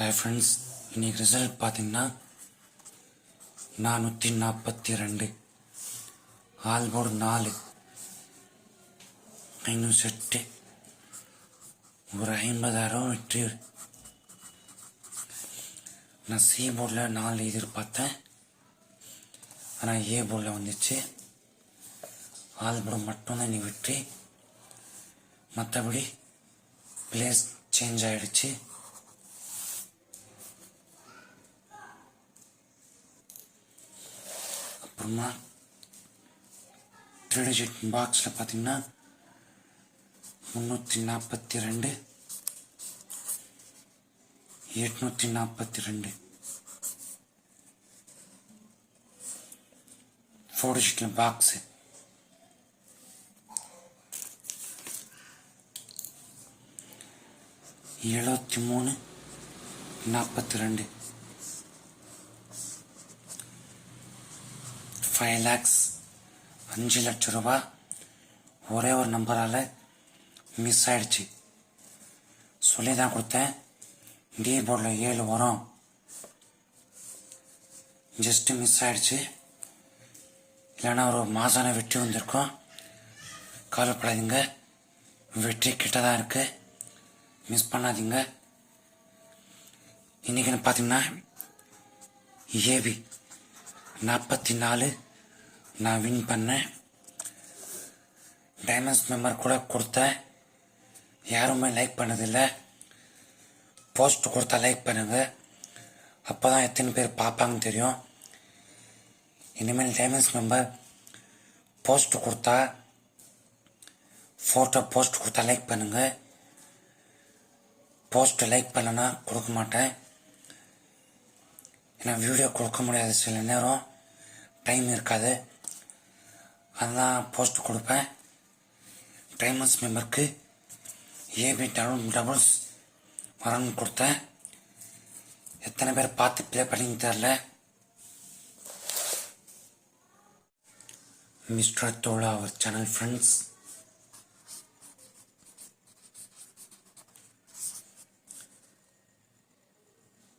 Hi friends இன்னைக்கு result பார்த்தீங்கன்னா நானூற்றி நாற்பத்தி ரெண்டு ஆல்போர்டு நாலு. ஐநூறு எட்டு. ஒரு ஐம்பதாயிரம் வெற்றி. நான் சி போர்டில் நாலு எதிர்பார்த்தேன். ஆனால் ஏ போர்டில் வந்துச்சு. ஆல்போர்டு மட்டும்தான் நீ வெற்றி. மற்றபடி பிளேஸ் சேஞ்ச் ஆகிடுச்சு அப்புறமா த்ரீ பாக்ஸில் பார்த்தீங்கன்னா முந்நூற்றி நாற்பத்தி ரெண்டு எட்நூற்றி நாற்பத்தி ரெண்டு ஃபோர் டிஜிட்டில் பாக்ஸு எழுபத்தி மூணு நாற்பத்தி ரெண்டு ஃபைவ் லேக்ஸ் அஞ்சு லட்ச ரூபா. ஒரே ஒரு நம்பரால் மிஸ் ஆயிடுச்சு. சொல்லி தான் கொடுத்தேன் டி போர்டில் ஏழு வரும். ஜஸ்ட்டு மிஸ் ஆயிடுச்சு. இல்லைன்னா ஒரு மாசான வெற்றி வந்திருக்கோம். கவலைப்படாதீங்க. வெற்றி கிட்ட தான் இருக்குது மிஸ் பண்ணாதீங்க. இன்றைக்கின்னு பார்த்தீங்கன்னா ஏபி நாற்பத்தி நாலு நான் வின் பண்ணேன். டைமண்ட்ஸ் மெம்பர் கூட கொடுத்தேன். யாருமே லைக் பண்ணதில்லை. போஸ்ட் கொடுத்தா லைக் பண்ணுங்கள் அப்போ தான் எத்தனை பேர் பார்ப்பாங்கன்னு தெரியும். இனிமேல் டைமண்ட்ஸ் மெம்பர் போஸ்ட் கொடுத்தா ஃபோட்டோ போஸ்ட் கொடுத்தா லைக் பண்ணுங்கள் போஸ்ட் லைக் பண்ணலன்னா கொடுக்க மாட்டேன். ஏன்னா வீடியோ கொடுக்க முடியாது. சில நேரம் டைம் இருக்காது. அதெல்லாம் போஸ்ட் கொடுப்பேன். டைமண்ட்ஸ் மெம்பருக்கு ஏபி டபுள் டபுள்ஸ் வரணும்னு கொடுத்தேன். எத்தனை பேர் பார்த்து ப்ளே பண்ணின்னு தெரில மிஸ்டர் தோலா அவர் சேனல் ஃப்ரெண்ட்ஸ்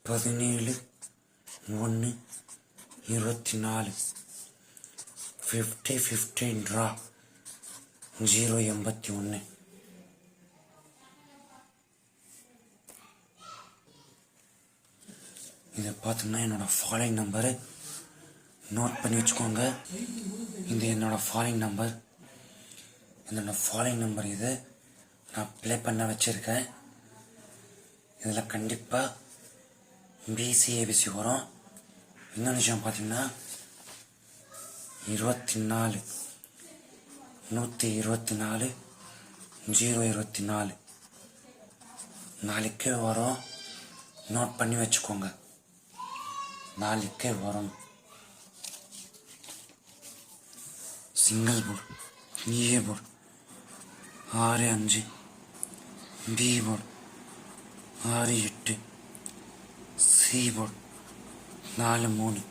பதினேழு ஒன்று இருபத்தி நாலு. ஃபிஃப்டி ஃபிஃப்டீன் ட்ரா ஜீரோ எண்பத்தி ஒன்று இதை பார்த்தோம்னா என்னோடய ஃபாலோயிங் நம்பரு நோட் பண்ணி வச்சுக்கோங்க. இது என்னோடய ஃபாலோயிங் நம்பர் என்னோடய ஃபாலோயிங் நம்பர் இது நான் ப்ளே பண்ண வச்சுருக்கேன். இதில் கண்டிப்பாக பிசிஏபிசி வரும். இன்னொரு விஷயம் பார்த்தீங்கன்னா இருபத்தி நாலு நூற்றி இருபத்தி நாலு ஜீரோ இருபத்தி நாலு நாளைக்கே வரும். நோட் பண்ணி வச்சுக்கோங்க. நாளைக்கே வரும். சிங்கிள் போர்டு ஏ போர்டு ஆறு அஞ்சு பி போர்டு ஆறு எட்டு சி போர்டு நாலு மூணு.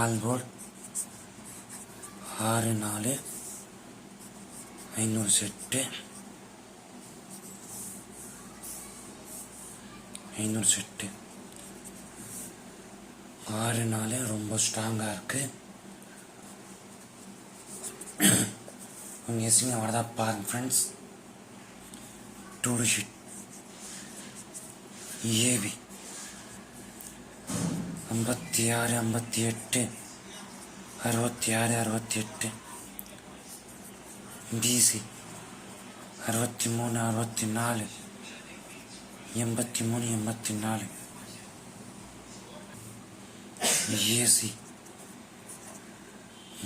ஆல் போர்டு ஆறு நாலு ஐநூறு செட்டு. ஐநூறு செட்டு. ஆறு நாலு ரொம்ப ஸ்ட்ராங்காக இருக்குது உங்கள் எஸ்ங்க வரதா பாருங்க ஃப்ரெண்ட்ஸ் டூ ஷீட் ஏபி ஐம்பத்தி ஆறு ஐம்பத்தி எட்டு. அறுபத்தி ஆறு அறுபத்தி எட்டு பிசி அறுபத்தி மூணு அறுபத்தி நாலு எண்பத்தி மூணு எண்பத்தி நாலு ஏசி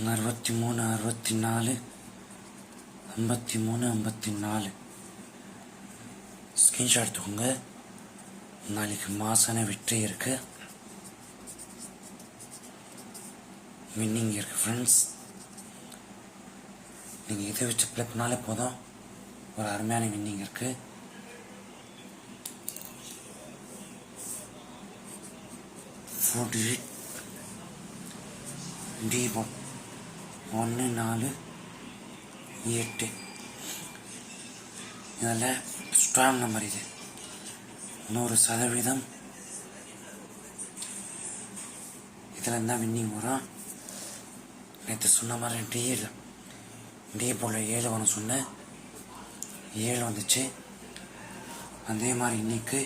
அறுபத்தி மூணு அறுபத்தி நாலு ஐம்பத்தி மூணு ஐம்பத்தி நாலு ஸ்க்ரீன்ஷாட் எடுத்துக்கோங்க நாளைக்கு மாசான வெற்றி இருக்கு வின்னிங் இருக்குது ஃப்ரெண்ட்ஸ் நீங்கள் இதை வச்சு ப்ளே பண்ணாலே போதும். ஒரு அருமையான வின்னிங் இருக்கு. ஃபோர்ட்டி எயிட் தீபம் ஒன்று நாலு எட்டு. இதில் ஸ்ட்ராங் நம்பர் இது. நூறு சதவீதம். இதில் தான் வின்னிங் வரும். நேற்று சொன்ன மாதிரி டிஎல் டீ போல் ஏழு வரும் சொன்னேன். ஏழு வந்துச்சு. அதே மாதிரி இன்னைக்கு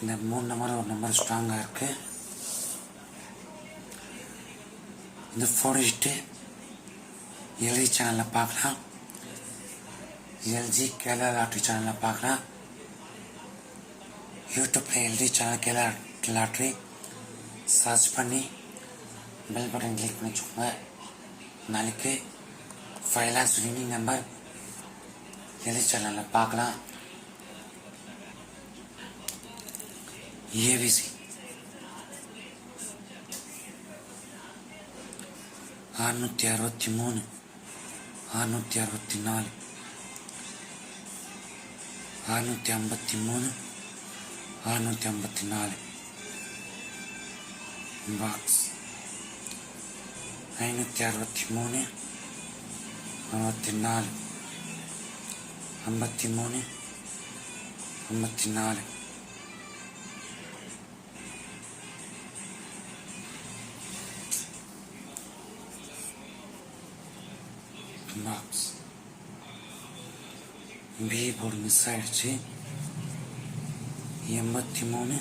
இந்த மூணு நம்பர் ஒரு நம்பர் ஸ்ட்ராங்காக இருக்குது இந்த ஃபோடிச்சுட்டு எல்ஜி சேனலில் பார்க்கலாம். எல்ஜி கேரளா லாட்ரி சேனலில் பார்க்கலாம். யூடியூப்பில் LG channel Kerala lottery. Search பண்ணி பெல் பட்டன் கிளிக் பண்ணி வச்சுக்கோங்க நாளைக்கு five lakhs winning number LG சேனலில் பார்க்கலாம் ஏவிசி அறுநூற்றி அறுபத்தி மூணு அறுநூற்றி அறுபத்தி நாலு அறுநூற்றி ஐம்பத்தி மூணு அறுநூற்றி ஐம்பத்தி நாலு பாக்ஸ் ஐநூற்றி அறுபத்தி மூணு அறுபத்தி நாலு ஐம்பத்தி மூணு ஐம்பத்தி நாலு பாக்ஸ் பி போர்டு மிஸ் ஆயிடுச்சு எண்பத்தி மூணு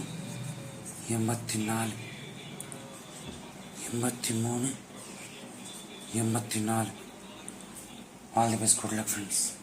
எண்பத்தி நாலு எண்பத்தி மூணு எண்பத்தி நாலு. All the best good luck friends